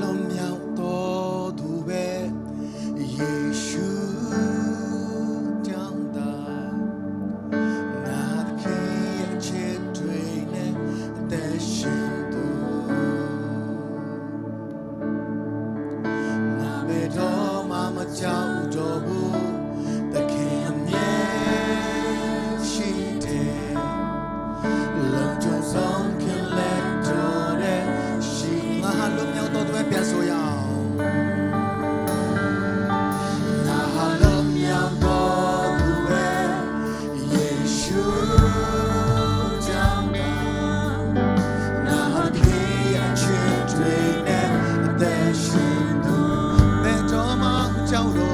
လွန်မြောက်တော်သူပဲယေရှု ပဲပြန်ဆိုရအောင်ကြောက်တော့